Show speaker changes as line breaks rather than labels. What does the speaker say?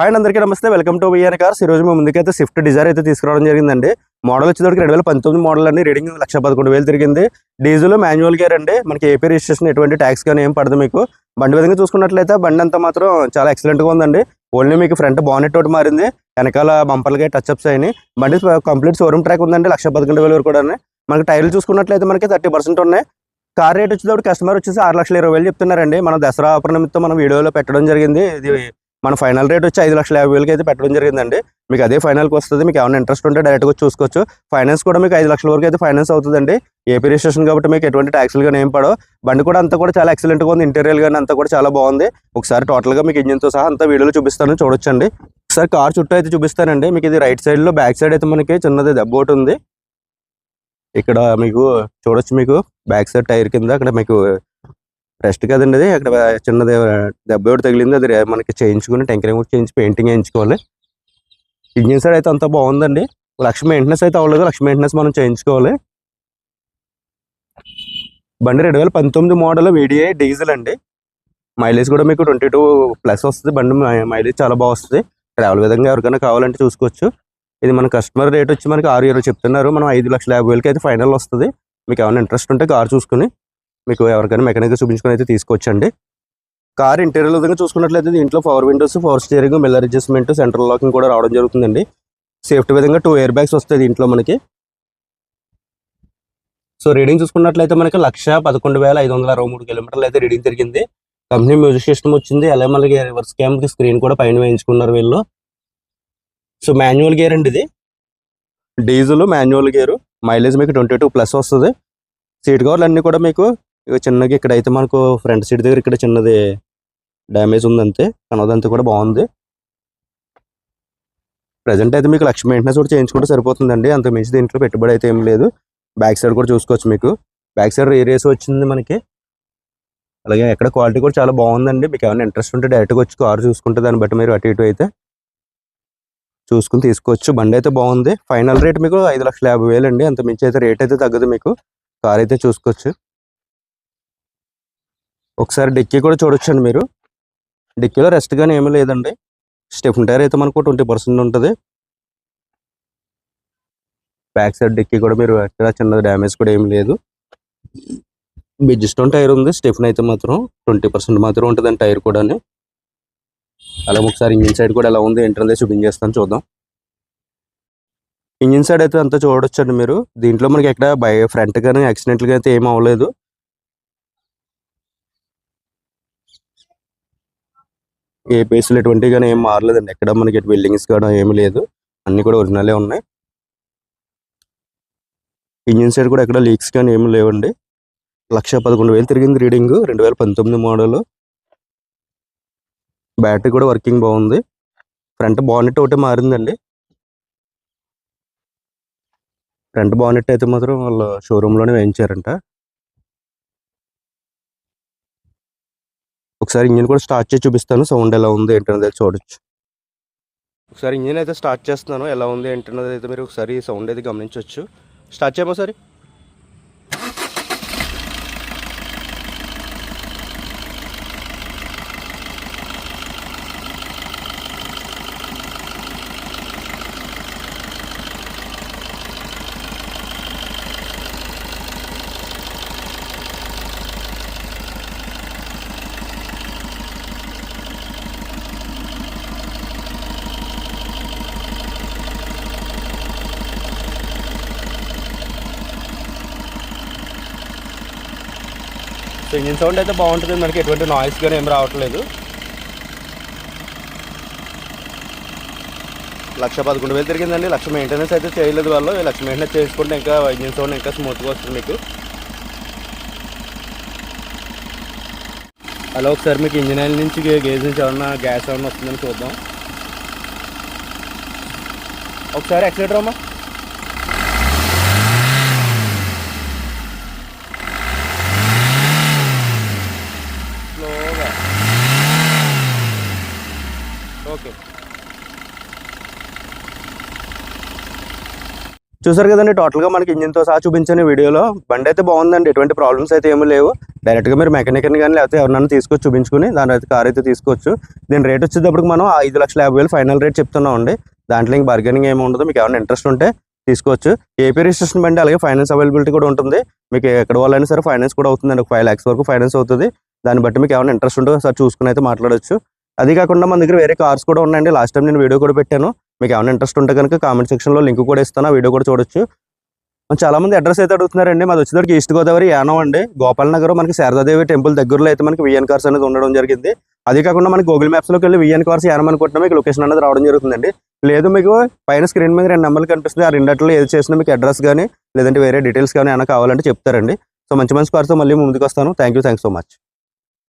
Hi అందరికీ నమస్తే. Welcome to VN cars ఈ రోజు మేము ముందుకైతే స్విఫ్ట్ డిజైర్ అయితే తీసుకురావడం జరిగిందండి. మోడల్ వచ్చేటప్పటికి రెండు వేల పంతొమ్మిది మోడల్ అండి. రీడింగ్ లక్ష పదకొండు వేలు తిరిగింది. డీజిల్ మాన్యువల్ గేర్ అండి. మనకి ఏపీ రిజిస్ట్రేషన్ ఎటువంటి ట్యాక్స్ కానీ ఏం పడదు మీకు. బండి విధంగా చూసుకున్నట్లయితే బండి అంతా మాత్రం చాలా ఎక్సలెంట్గా ఉందండి. ఓన్లీ మీకు ఫ్రంట్ బానెట్ ఒకటి మారింది. వెనకాల బంపర్లకి టచ్ అప్స్ అయినాయి. బండి కంప్లీట్ షోరూమ్ ట్రాక్ ఉందండి. లక్ష పదకొండు వేల వరకు కూడా మనకి టైర్లు చూసుకున్నట్లయితే మనకి థర్టీ పర్సెంట్ ఉన్నాయి. కార్ రేట్ వచ్చేటప్పుడు కస్టమర్ వచ్చేసి ఆరు లక్షల ఇరవై వేలు చెప్తున్నారండి. మన దసరా ఆఫర్ నిమిత్తం మనం వీడియోలో పెట్టడం జరిగింది. ఇది మన ఫైనల్ రేట్ వచ్చి ఐదు లక్షల యాభై వేలకి అయితే పెట్టడం జరిగిందండి. మీకు అదే ఫైనల్కి వస్తుంది. మీకు ఏమైనా ఇంట్రెస్ట్ ఉంటే డైరెక్ట్గా చూసుకోవచ్చు. ఫైనాన్స్ కూడా మీకు ఐదు లక్షల వరకు అయితే ఫైనాన్స్ అవుతుందండి. ఏపీ రిజిస్ట్రేషన్ కాబట్టి మీకు ఎటువంటి ట్యాక్స్లు కానీ ఏం పడవు. బండి కూడా అంతా కూడా చాలా ఎక్సలెంట్గా ఉంది. ఇంటీరియర్ కానీ అంతా కూడా చాలా బాగుంది. ఒకసారి టోటల్గా మీకు ఇంజిన్తో సహా అంతా వీడియోలో చూపిస్తాను. చూడొచ్చండి. ఒకసారి కార్ చుట్టూ అయితే చూపిస్తానండి. మీకు ఇది రైట్ సైడ్లో బ్యాక్ సైడ్ అయితే మనకి చిన్నది దెబ్బ ఒకటి ఉంది. ఇక్కడ మీకు చూడొచ్చు మీకు. బ్యాక్ సైడ్ టైర్ కింద అక్కడ మీకు రెస్ట్ కదండి అది అక్కడ చిన్నది దెబ్బ ఒకటి తగిలింది. అది మనకి చేయించుకుని టెంకరింగ్ కూడా చేయించి పెయింటింగ్ వేయించుకోవాలి. ఇంజిన్ సైడ్ అయితే అంతా బాగుందండి. లక్ష మెయింటెనెన్స్ అయితే అవ్వలేదు. లక్ష మెయింటెనెన్స్ మనం చేయించుకోవాలి. బండి రెండు వేల పంతొమ్మిది model V D I diesel అండి. మైలేజ్ కూడా మీకు ట్వంటీ టూ ప్లస్ వస్తుంది. బండి మైలేజ్ చాలా బాగా వస్తుంది. ట్రావెల్ విధంగా ఎవరికైనా కావాలంటే చూసుకోవచ్చు. ఇది మన కస్టమర్ రేట్ వచ్చి మనకి ఆరు ఇరవై చెప్తున్నారు. మనం ఐదు లక్షల యాభై వేలకి అయితే ఫైనల్ వస్తుంది. మీకు ఏమైనా ఇంట్రెస్ట్ ఉంటే కార్ చూసుకుని మీకు ఎవరికైనా మెకానిక్ చూపించుకొని అయితే తీసుకోవచ్చండి కార్ ఇంటీరియర్ విధంగా చూసుకున్నట్లయితే దీంట్లో power windows power steering mirror adjustment central locking కూడా రావడం జరుగుతుందండి. సేఫ్టీ విధంగా టూ ఎయిర్ బ్యాగ్స్ వస్తాయి దీంట్లో మనకి. సో రీడింగ్ చూసుకున్నట్లయితే మనకి లక్ష పదకొండు వేల ఐదు వందల అరవై మూడు కిలోమీటర్లు అయితే రీడింగ్ తిరిగింది కంపెనీ మ్యూజిక్ సిస్టమ్ వచ్చింది. అలాగే మనకి రివర్స్ క్యామ్కి స్క్రీన్ కూడా పైన వేయించుకున్నారు వీళ్ళు. సో మాన్యువల్ గేర్ అండి ఇది. డీజిల్ మాన్యువల్ గేర్ మైలేజ్ మీకు ట్వంటీ టూ ప్లస్ వస్తుంది. సీట్ కవర్లు అన్నీ కూడా మీకు ఇక చిన్నగా ఇక్కడ అయితే మనకు ఫ్రంట్ సీట్ దగ్గర ఇక్కడ చిన్నది డ్యామేజ్ ఉంది అంతే కనదంతా కూడా బాగుంది. ప్రజెంట్ అయితే మీకు లక్ష మెయింటెనెన్స్ కూడా చేయించుకుంటే సరిపోతుందండి. అంత మించి దీంట్లో పెట్టుబడి అయితే ఏం లేదు. బ్యాక్ సైడ్ కూడా చూసుకోవచ్చు మీకు. బ్యాక్ సైడ్ రేస్ వచ్చింది మనకి. అలాగే ఎక్కడ క్వాలిటీ కూడా చాలా బాగుందండి. మీకు ఏమైనా ఇంట్రెస్ట్ ఉంటే డైరెక్ట్గా వచ్చి కారు చూసుకుంటే దాన్ని బట్టి మీరు అటు ఇటు అయితే చూసుకుని తీసుకోవచ్చు. బండి అయితే బాగుంది. ఫైనల్ రేట్ మీకు ఐదు లక్షల యాభై వేలు అండి అంత మించి అయితే రేట్ అయితే తగ్గదు మీకు. కార్ అయితే చూసుకోవచ్చు. ఒకసారి డిక్కీ కూడా చూడొచ్చండి మీరు. డిక్కీలో రెస్ట్ కానీ ఏమీ లేదండి. స్టెఫ్న్ టైర్ అయితే మనకు ట్వంటీ పర్సెంట్ ఉంటుంది. బ్యాక్ సైడ్ డిక్కీ కూడా మీరు ఎక్కడ చిన్న డ్యామేజ్ కూడా ఏమి లేదు. బిజ్ స్టోన్ టైర్ ఉంది స్టెఫిన్ అయితే మాత్రం ట్వంటీ పర్సెంట్ మాత్రం ఉంటుంది టైర్ కూడా అలాగే ఒకసారి ఇంజిన్ సైడ్ కూడా ఎలా ఉంది ఏంటనేది చూపించేస్తాను చూద్దాం. ఇంజిన్ సైడ్ అయితే అంతా చూడొచ్చండి మీరు. దీంట్లో మనకి ఎక్కడ బై ఫ్రంట్ కానీ యాక్సిడెంట్లు అయితే ఏం అవ్వలేదు. ఏ పేసులు ఎటువంటివి కానీ ఏం మారలేదండి. ఎక్కడ మనకి బిల్డింగ్స్ కూడా ఏమీ లేదు. అన్ని కూడా ఒరిజినలే ఉన్నాయి. ఇంజిన్ సైడ్ కూడా ఎక్కడ లీక్స్ కానీ ఏమి లేవండి. లక్ష పదకొండు వేలు తిరిగింది రీడింగ్ రెండు వేల పంతొమ్మిది మోడల్ బ్యాటరీ కూడా వర్కింగ్ బాగుంది. ఫ్రంట్ బానెట్ ఒకటే మారిందండి. ఫ్రంట్ బానెట్ అయితే మాత్రం వాళ్ళు షోరూంలోనే వేయించారంట. ఒకసారి ఇంజిన్ కూడా స్టార్ట్ చేసి చూపిస్తాను. సౌండ్ ఎలా ఉంది ఏంటనేది చూడొచ్చు. ఒకసారి ఇంజిన్ అయితే స్టార్ట్ చేస్తున్నాను. ఎలా ఉంది ఏంటన్నది అయితే మీరు ఒకసారి సౌండ్ అయితే గమనించవచ్చు స్టార్ట్ చేయమో సరే సో ఇంజిన్ సౌండ్ అయితే బాగుంటుంది. మనకి ఎటువంటి నాయిస్ కానీ ఏం రావట్లేదు. లక్ష పదకొండు వేలు తిరిగిందండి. లక్ష మెయింటెనెన్స్ అయితే చేయలేదు వాళ్ళు. లక్ష మెయింటెనెన్స్ చేసుకుంటే ఇంకా ఇంజిన్ సౌండ్ ఇంకా స్మూత్గా వస్తుంది మీకు. అలా ఒకసారి మీకు ఇంజిన్ ఆయిల్ నుంచి గేజ్ నుంచి ఏమన్నా గ్యాస్ ఏమన్నా వస్తుందని చూద్దాం. ఒకసారి ఎక్సలేటర్ అమ్మా. చూసారు కదండి టోటల్గా మనకి ఇంజిన్తో సహా చూపించిన వీడియోలో బండి అయితే బాగుందండి ఎటువంటి ప్రాబ్లమ్స్ అయితే ఏమీ లేవు. డైరెక్ట్గా మీరు మెకానిక్ని కానీ లేకపోతే ఎవరినైనా తీసుకొచ్చి చూపించుకుని దాని అయితే కార్ అయితే తీసుకోవచ్చు. దీని రేట్ వచ్చేటప్పుడు మనం ఐదు లక్షల యాభై వేలు ఫైనల్ రేట్ చెప్తున్నాం అండి దాంట్లో ఇంక బార్గెనింగ్ ఏమి ఉండదు మీకు ఏమైనా ఇంట్రెస్ట్ ఉంటే తీసుకోవచ్చు. ఏపీ రిజిస్ట్రేషన్ బండి అలాగే ఫైనాన్స్ అవైలబిలిటీ కూడా ఉంటుంది. మీకు ఎక్కడ వాళ్ళైనా సరే ఫైనాన్స్ కూడా అవుతుందండి ఒక ఫైవ్ ల్యాక్స్ వరకు ఫైనాన్స్ అవుతుంది. దాన్ని బట్టి మీకు ఏమైనా ఇంట్రెస్ట్ ఉంటే సార్ చూసుకుని అయితే మాట్లాడొచ్చు. అది కాకుండా మన దగ్గర వేరే కార్స్ కూడా ఉన్నాయండి. లాస్ట్ టైం నేను వీడియో కూడా పెట్టాను. మీకు ఏమైనా ఇంట్రెస్ట్ ఉంటే కనుక కామెంట్ సెక్షన్లో లింక్ కూడా ఇస్తాను ఆ వీడియో కూడా చూడొచ్చు. చాలా మంది అడ్రస్ అయితే అడుగుతున్నారండి. మాది వచ్చేసరికి ఈస్ట్ గోదావరి యానం అండి. గోపాల్ నగర్ మనకి శారదాదేవి టెంపుల్ దగ్గరలో అయితే మనకి విఎన్ కార్స్ అనేది ఉండడం జరిగింది. అదే కాకుండా మనకి గూగుల్ మ్యాప్స్లోకి వెళ్ళి విఎన్ కార్స్ యానం అనుకుంటున్నా. మీకు లొకేషన్ అనేది రావడం జరుగుతుందండి. లేదు మీకు పైన స్క్రీన్ మీద రెండు నెంబర్లు కనిపిస్తుంది. ఆ రెండిట్లో ఏది చేసినా మీకు అడ్రస్ కానీ లేదంటే వేరే డీటెయిల్స్ కానీ ఏమైనా కావాలంటే చెప్తారండి. సో మంచి మంచి కార్స్తో మళ్ళీ ముందుకు వస్తాను. Thank you so much